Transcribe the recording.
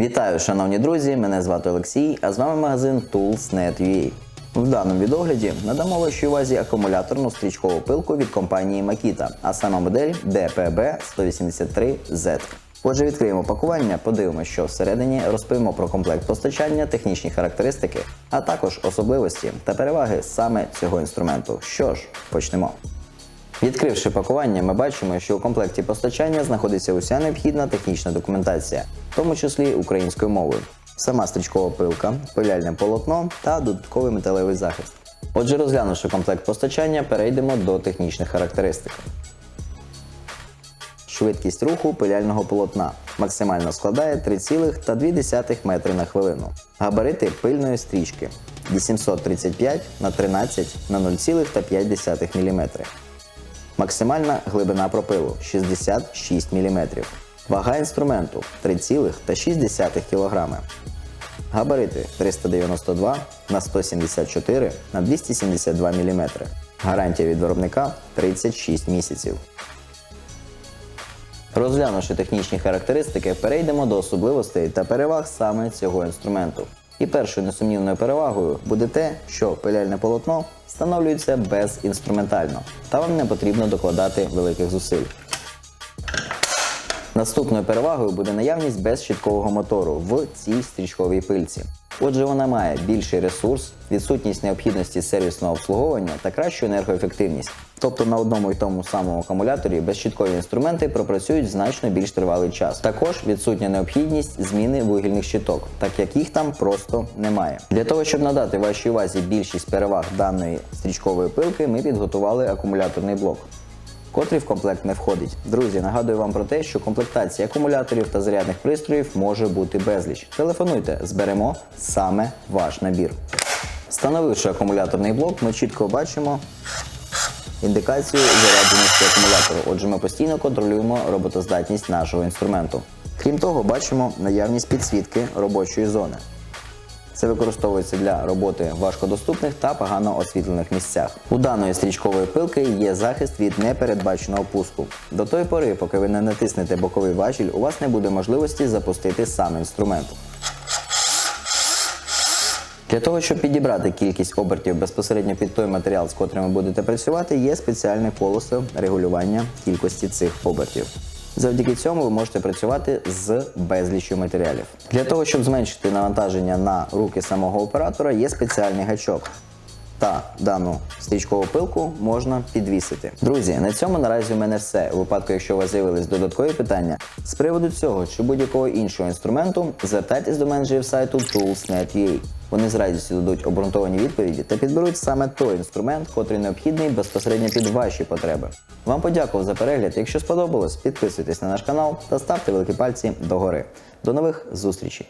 Вітаю, шановні друзі! Мене звати Олексій, а з вами магазин Tools.net.ua. В даному відогляді надамо вашій увазі акумуляторну стрічкову пилку від компанії Makita, а саме модель DPB183Z. Отже, відкриємо пакування, подивимося, що всередині розповімо про комплект постачання, технічні характеристики, а також особливості та переваги саме цього інструменту. Що ж, почнемо. Відкривши пакування, ми бачимо, що у комплекті постачання знаходиться уся необхідна технічна документація, в тому числі українською мовою, сама стрічкова пилка, пиляльне полотно та додатковий металевий захист. Отже, розглянувши комплект постачання, перейдемо до технічних характеристик. Швидкість руху пиляльного полотна максимально складає 3,2 метри на хвилину. Габарити пильної стрічки 835 на 13 на 0,5 мм. Максимальна глибина пропилу 66 мм. Вага інструменту 3,6 кг. Габарити 392 на 174 на 272 мм. Гарантія від виробника 36 місяців. Розглянувши технічні характеристики, перейдемо до особливостей та переваг саме цього інструменту. І першою несумнівною перевагою буде те, що пиляльне полотно встановлюється безінструментально, та вам не потрібно докладати великих зусиль. Наступною перевагою буде наявність безщіткового мотору в цій стрічковій пильці. Отже, вона має більший ресурс, відсутність необхідності сервісного обслуговування та кращу енергоефективність. Тобто на одному і тому самому акумуляторі безщіткові інструменти пропрацюють значно більш тривалий час. Також відсутня необхідність зміни вугільних щиток, так як їх там просто немає. Для того, щоб надати вашій увазі більшість переваг даної стрічкової пилки, ми підготували акумуляторний блок котрий в комплект не входить. Друзі, нагадую вам про те, що комплектація акумуляторів та зарядних пристроїв може бути безліч. Телефонуйте, зберемо саме ваш набір. Встановивши акумуляторний блок, ми чітко бачимо індикацію зарядженості акумулятору. Отже, ми постійно контролюємо роботоздатність нашого інструменту. Крім того, бачимо наявність підсвітки робочої зони. Це використовується для роботи в важкодоступних та погано освітлених місцях. У даної стрічкової пилки є захист від непередбаченого пуску. До тої пори, поки ви не натиснете боковий важіль, у вас не буде можливості запустити сам інструмент. Для того, щоб підібрати кількість обертів безпосередньо під той матеріал, з котрим ви будете працювати, є спеціальне колесо регулювання кількості цих обертів. Завдяки цьому ви можете працювати з безліччю матеріалів. Для того, щоб зменшити навантаження на руки самого оператора, є спеціальний гачок. Та дану стрічкову пилку можна підвісити. Друзі, на цьому наразі у мене все. У випадку, якщо у вас з'явились додаткові питання з приводу цього чи будь-якого іншого інструменту, звертайтесь до менеджерів сайту Tools.net.ua. Вони з радістю дадуть обґрунтовані відповіді та підберуть саме той інструмент, котрий необхідний безпосередньо під ваші потреби. Вам подякував за перегляд. Якщо сподобалось, підписуйтесь на наш канал та ставте великі пальці догори. До нових зустрічей!